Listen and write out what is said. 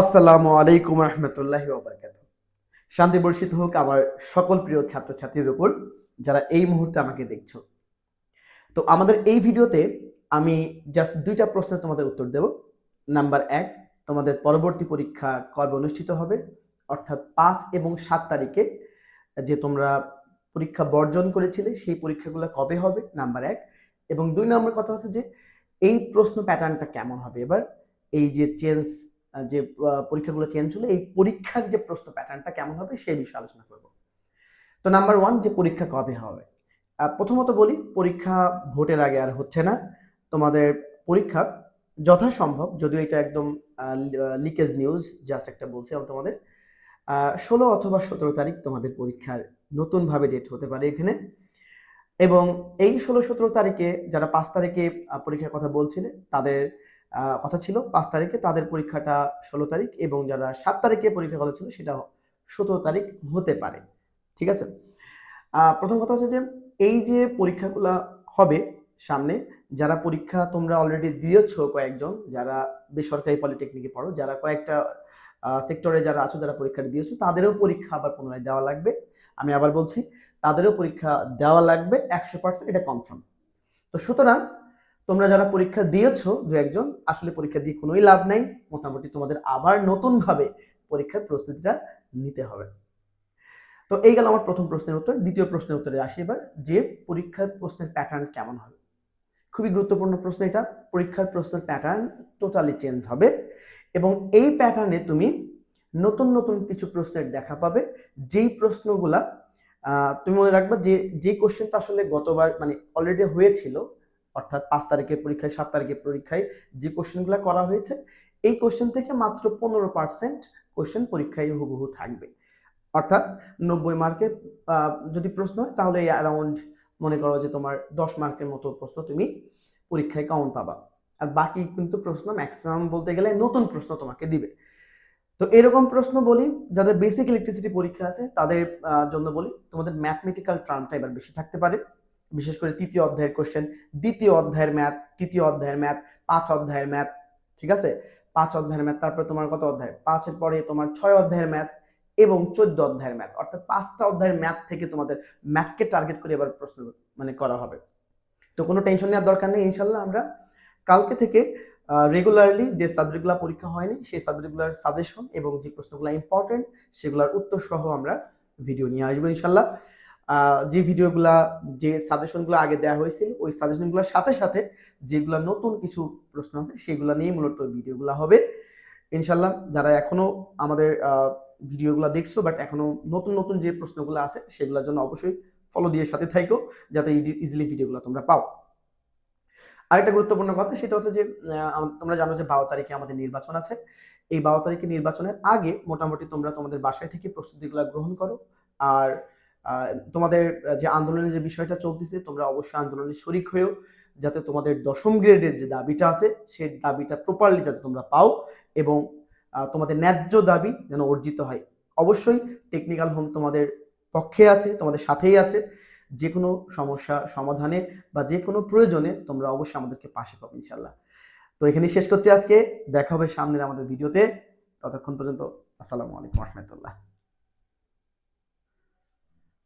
আসসালামু আলাইকুম রহমতুল্লাহি ওবরকাত। শান্তি বর্ষিত হোক আমার সকল প্রিয় ছাত্রছাত্রীর উপর যারা এই মুহূর্তে আমাকে দেখছ। তো আমাদের এই ভিডিওতে আমি জাস্ট দুইটা প্রশ্নের তোমাদের উত্তর দেব। নাম্বার এক, তোমাদের পরবর্তী পরীক্ষা কবে অনুষ্ঠিত হবে? অর্থাৎ পাঁচ এবং সাত তারিখে যে তোমরা পরীক্ষা বর্জন করেছিলে, সেই পরীক্ষাগুলো কবে হবে? নাম্বার এক। এবং দুই নম্বর কথা হচ্ছে যে, এই প্রশ্ন প্যাটার্নটা কেমন হবে? এবার এই যে চেঞ্জ যে পরীক্ষাগুলো চেঞ্জ হলো, এই পরীক্ষার যে প্রশ্ন প্যাটার্নটা কেমন হবে সেই বিষয়ে আলোচনা করব। তো নাম্বার ওয়ান যে পরীক্ষা কবে হবে? প্রথমত বলি, পরীক্ষা ভোটের আগে আর হচ্ছে না। তোমাদের পরীক্ষা যথাসম্ভব, যদিও এটা একদম লিকেজ নিউজ জাস্ট একটা বলছি আমি তোমাদের। ষোলো অথবা সতেরো তারিখ তোমাদের পরীক্ষার নতুনভাবে ডেট হতে পারে এখানে। এবং এই ষোলো সতেরো তারিখে যারা পাঁচ তারিখে পরীক্ষার কথা বলছিলে, তাদের কথা ছিল পাঁচ তারিখে তাদের পরীক্ষাটা ষোলো তারিখ এবং যারা সাত তারিখে পরীক্ষা কথা ছিল সেটা সতেরো তারিখ হতে পারে। ঠিক আছে? প্রথম কথা হচ্ছে যে এই যে পরীক্ষাগুলো হবে সামনে, যারা পরীক্ষা তোমরা অলরেডি দিয়েছ কয়েকজন, যারা বেসরকারি পলিটেকনিকে পড়ো, যারা কয়েকটা সেক্টরে যারা আছো, যারা পরীক্ষাটা দিয়েছ, তাদেরও পরীক্ষা আবার পুনরায় দেওয়া লাগবে। আমি আবার বলছি, তাদেরও পরীক্ষা দেওয়া লাগবে, একশো পার্সেন্ট এটা কনফার্ম তো সুতরাং তোমরা যারা পরীক্ষা দিয়েছ দু একজন, আসলে পরীক্ষা দিয়ে কোনোই লাভ নাই। মোটামুটি তোমাদের আবার নতুনভাবে পরীক্ষার প্রস্তুতিটা নিতে হবে। তো এই গেল আমার প্রথম প্রশ্নের উত্তর। দ্বিতীয় প্রশ্নের উত্তরে আসি এবার। যে পরীক্ষার প্রশ্নের প্যাটার্ন কেমন হবে? খুবই গুরুত্বপূর্ণ প্রশ্ন এটা। পরীক্ষার প্রশ্নের প্যাটার্ন টোটালি চেঞ্জ হবে এবং এই প্যাটার্নে তুমি নতুন নতুন কিছু প্রশ্নের দেখা পাবে। যেই প্রশ্নগুলা তুমি মনে রাখবা যে যে কোশ্চেনটা আসলে গতবার মানে অলরেডি হয়েছিল অর্থাৎ পাঁচ তারিখের পরীক্ষায়, সাত তারিখের পরীক্ষায় যে কোশ্চেনগুলো করা হয়েছে, এই কোশ্চেন থেকে মাত্র পনেরো পার্সেন্ট কোশ্চেন পরীক্ষায় হুবহু থাকবে। অর্থাৎ নব্বই মার্কের যদি প্রশ্ন হয়, তাহলে এই অ্যারাউন্ড মনে করো যে তোমার দশ মার্কের মতো প্রশ্ন তুমি পরীক্ষায় কাউন্ট পাবা। আর বাকি কিন্তু প্রশ্ন ম্যাক্সিমাম বলতে গেলে নতুন প্রশ্ন তোমাকে দিবে। তো এরকম প্রশ্ন বলি, যাদের বেসিক ইলেকট্রিসিটি পরীক্ষা আছে, তাদের জন্য বলি, তোমাদের ম্যাথমেটিক্যাল টার্মটা এবার বেশি থাকতে পারে। বিশেষ করে তৃতীয় অধ্যায়ের কোশ্চেন দ্বিতীয় অধ্যায়ের ম্যাথ তৃতীয় অধ্যায়ের ম্যাথ পাঁচ অধ্যায়ের ম্যাথ ঠিক আছে? পাঁচ অধ্যায়ের ম্যাথ তারপরে তোমার কত অধ্যায়? পাঁচের পরে তোমার ছয় অধ্যায়ের ম্যাথ এবং চোদ্দ অধ্যায়ের ম্যাথ অর্থাৎ পাঁচটা অধ্যায়ের ম্যাথ থেকে তোমাদের ম্যাথকে টার্গেট করে এবার প্রশ্ন মানে করা হবে। তো কোনো টেনশন নেওয়ার দরকার নেই, ইনশাল্লাহ আমরা কালকে থেকে রেগুলারলি যে সাবজেক্টগুলো পরীক্ষা হয়নি, সেই সাবজেক্টগুলোর সাজেশন এবং যে প্রশ্নগুলো ইম্পর্টেন্ট সেগুলোর উত্তর সহ আমরা ভিডিও নিয়ে আসব, ইনশাল্লাহ। যে ভিডিওগুলা, যে সাজেশনগুলো আগে দেওয়া হয়েছিল, ওই সাজেশনগুলোর সাথে সাথে যেগুলো নতুন কিছু প্রশ্ন আছে, সেগুলো নিয়ে মূলত ভিডিওগুলো হবে। ইনশাল্লাহ যারা এখনও আমাদের ভিডিওগুলো দেখছ বাট এখনও নতুন নতুন যে প্রশ্নগুলো আছে, সেগুলোর জন্য অবশ্যই ফলো দিয়ে সাথে থাইকো, যাতে ইজিলি ভিডিওগুলো তোমরা পাও। আরেকটা গুরুত্বপূর্ণ কথা, সেটা হচ্ছে যে তোমরা জানো যে বারো তারিখে আমাদের নির্বাচন আছে। এই বারো তারিখে নির্বাচনের আগে মোটামুটি তোমরা তোমাদের বাসায় থেকে প্রস্তুতিগুলো গ্রহণ করো। আর তোমাদের যে আন্দোলনের যে বিষয়টা চলতেছে, তোমরা অবশ্যই আন্দোলনে শরিক হয়েও যাতে তোমাদের দশম গ্রেডের যে দাবিটা আছে, সেই দাবিটা প্রপারলি যাতে তোমরা পাও এবং তোমাদের ন্যায্য দাবি যেন অর্জিত হয়। অবশ্যই টেকনিক্যাল হোম তোমাদের পক্ষে আছে, তোমাদের সাথেই আছে। যে কোনো সমস্যা সমাধানে বা যে কোনো প্রয়োজনে তোমরা অবশ্যই আমাদেরকে পাশে পাবে ইনশাল্লাহ তো এখানেই শেষ করছি আজকে। দেখা হবে সামনের আমাদের ভিডিওতে। ততক্ষণ পর্যন্ত, আসসালামু আলাইকুম রহমতুল্লাহ।